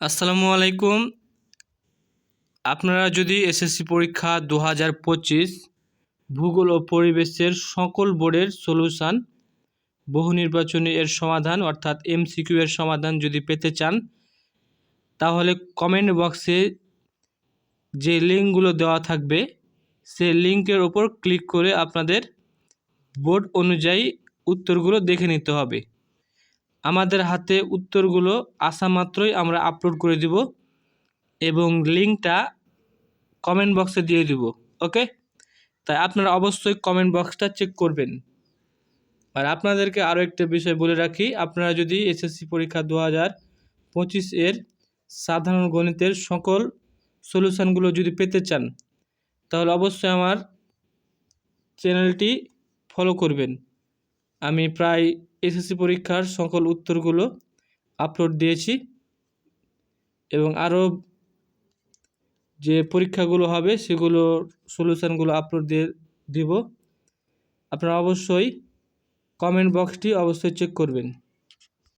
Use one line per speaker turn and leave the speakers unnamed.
আসসালামু আলাইকুম। আপনারা যদি এসএসসি পরীক্ষা দু হাজার পঁচিশ ভূগোল ও পরিবেশের সকল বোর্ডের সলিউশান, বহু নির্বাচনী এর সমাধান অর্থাৎ এমসিকিউ এর সমাধান যদি পেতে চান, তাহলে কমেন্ট বক্সে যে লিঙ্কগুলো দেওয়া থাকবে, সে লিঙ্কের ওপর ক্লিক করে আপনাদের বোর্ড অনুযায়ী উত্তরগুলো দেখে নিতে হবে। আমাদের হাতে উত্তরগুলো আসা মাত্রই আমরা আপলোড করে দিব এবং লিঙ্কটা কমেন্ট বক্সে দিয়ে দিব ওকে তাই আপনারা অবশ্যই কমেন্ট বক্সটা চেক করবেন। আর আপনাদেরকে আরও একটা বিষয় বলে রাখি, আপনারা যদি এসএসসি পরীক্ষা দু হাজার পঁচিশ এর সাধারণ গণিতের সকল সলিউশানগুলো যদি পেতে চান, তাহলে অবশ্যই আমার চ্যানেলটি ফলো করবেন। আমি প্রায় এসএসসি পরীক্ষার সকল উত্তরগুলো আপলোড দিয়েছি এবং আরও যে পরীক্ষাগুলো হবে সেগুলো সলিউশানগুলো আপলোড দিয়ে দিব। আপনারা অবশ্যই কমেন্ট বক্সটি অবশ্যই চেক করবেন।